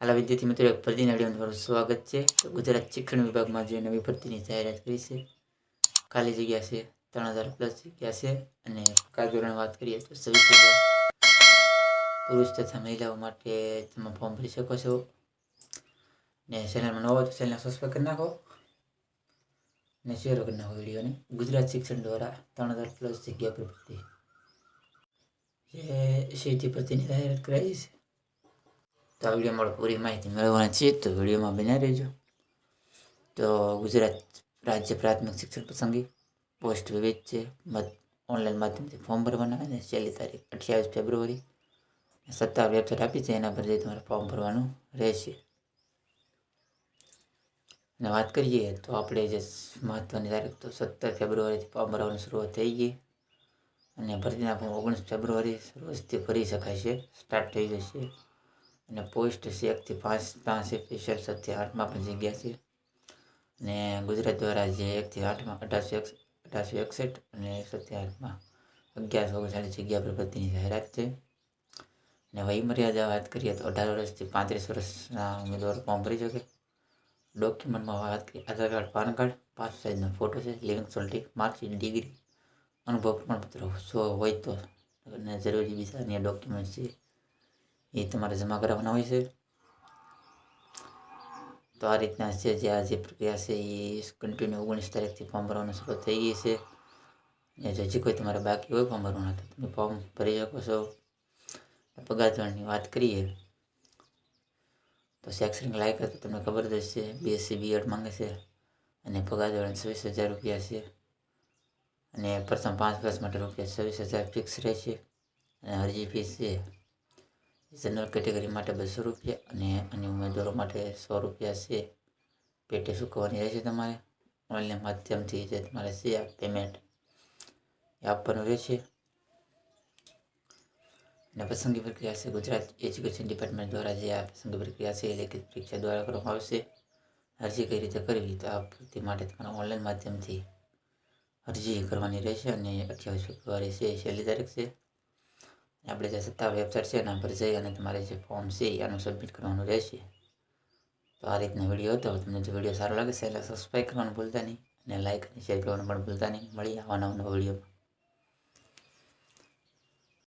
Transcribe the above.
હાલા વિદ્યાર્થી મિત્રો એક ભરતીના વિડીયોમાં તમારું સ્વાગત છે. તો ગુજરાત શિક્ષણ વિભાગમાં જે નવી ભરતીની જાહેરાત કરી છે, ખાલી જગ્યા છે, ત્રણ હજાર પ્લસ જગ્યા છે અને પગાર ધોરણ વાત કરીએ તો છવ્વીસ હજાર પુરુષ તથા મહિલાઓ માટે તમે ફોર્મ ભરી શકો છો. ને ચેનલમાં નવો તો ચેનલ સબસ્ક્રાઈબ કરી નાખો. ને શેર કરી નાખો વિડીયોને. ગુજરાત શિક્ષણ દ્વારા ત્રણ હજાર પ્લસ જગ્યા પર ભરતી. જે સીટી ભરતીની જાહેરાત કરાઈ છે. તો આ વિડીયોમાં પૂરી માહિતી મેળવવાની છે તો વિડીયોમાં બન્યા રહેજો. તો ગુજરાત રાજ્ય પ્રાથમિક શિક્ષણ પસંદગી પોસ્ટ વિવિધ છે. ઓનલાઈન માધ્યમથી ફોર્મ ભરવાના અને છેલ્લી તારીખ અઠ્યાવીસ ફેબ્રુઆરી સત્તાવાર વેબસાઇટ આપી છે. એના પર જઈ તમારે ફોર્મ ભરવાનું રહેશે. અને વાત કરીએ તો આપણે જે મહત્ત્વની તારીખ તો સત્તર ફેબ્રુઆરીથી ફોર્મ ભરવાની શરૂઆત થઈ ગઈ. અને ભરતીના ફોર્મ ઓગણીસ ફેબ્રુઆરી રોજથી ભરી શકાય છે. સ્ટાર્ટ થઈ જશે. અને પોસ્ટ છે એકથી પાંચ પાંચ સ્પેશિયલ સત્ય આઠમાં પણ જગ્યા છે. અને ગુજરાત દ્વારા જે એકથી આઠમાં અઢારસો અઢારસો એકસઠ અને એકસોથી આઠમાં અગિયારસો ઓગણચાલીસ જગ્યા પર ભરતીની જાહેરાત છે. અને વયમર્યાદા વાત કરીએ તો અઢાર વર્ષથી પાંત્રીસ વર્ષના ઉમેદવારો ફોર્મ ભરી શકે. ડોક્યુમેન્ટમાં વાત કરીએ, Aadhaar card, PAN card pass સાઇઝનો photo છે લિવિંગ સોલ્ટી માર્કશીટ ડિગ્રી અનુભવ પ્રમાણપત્ર જો હોય તો અને જરૂરી બીજા અન્ય ડોક્યુમેન્ટ છે. એ તમારે જમા કરાવવાના હોય છે. તો આ રીતના છે જે આ જે પ્રક્રિયા છે એ કન્ટિન્યુ ઓગણીસ તારીખથી ફોર્મ ભરવાનું શરૂ થઈ ગઈ છે. અને જો હજી કોઈ તમારે બાકી હોય ફોર્મ ભરવાના, તો તમે ફોર્મ ભરી શકો છો. પગાર ધોરણની વાત કરીએ, તો શૈક્ષણિક લાયકાત તો તમને ખબર જ છે બીએસસી બીએડ માંગે છે અને પગાર ધોરણ છવ્વીસ હજાર રૂપિયા છે. અને પ્રથમ પાંચ વર્ષ માટે રૂપિયા છવ્વીસ હજાર ફિક્સ રહેશે. અને અરજી ફીસ છે જનરલ કેટેગરી માટે બસો રૂપિયા અને અન્ય ઉમેદવારો માટે સો રૂપિયા છે પેટે ચૂકવવાની રહેશે તમારે? ઓનલાઈન માધ્યમથી જે તમારે છે આ પેમેન્ટ એ આપવાનું રહેશે. અને પસંદગી પ્રક્રિયા છે ગુજરાત એજ્યુકેશન ડિપાર્ટમેન્ટ દ્વારા જે આ પસંદગી પ્રક્રિયા છે એ લેખિત પરીક્ષા દ્વારા કરવામાં આવશે. અરજી કઈ રીતે કરવી તો આ ભરતી માટે તમારે ઓનલાઈન માધ્યમથી અરજી કરવાની રહેશે અને અઠ્યાવીસ ફેબ્રુઆરી છે, છેલ્લી તારીખ છે. આપણે જે સત્તાવાર વેબસાઇટ છે એના પર જઈ અને તમારે જે ફોર્મ છે એનું સબમિટ કરવાનું રહેશે. તો આ રીતના વીડિયો હતો. તમને જો વીડિયો સારો લાગે છે એટલે સબસ્ક્રાઈબ કરવાનું ભૂલતા નહીં અને લાઇક અને શેર કરવાનું પણ ભૂલતા નહીં. મળી આવા નવા નવા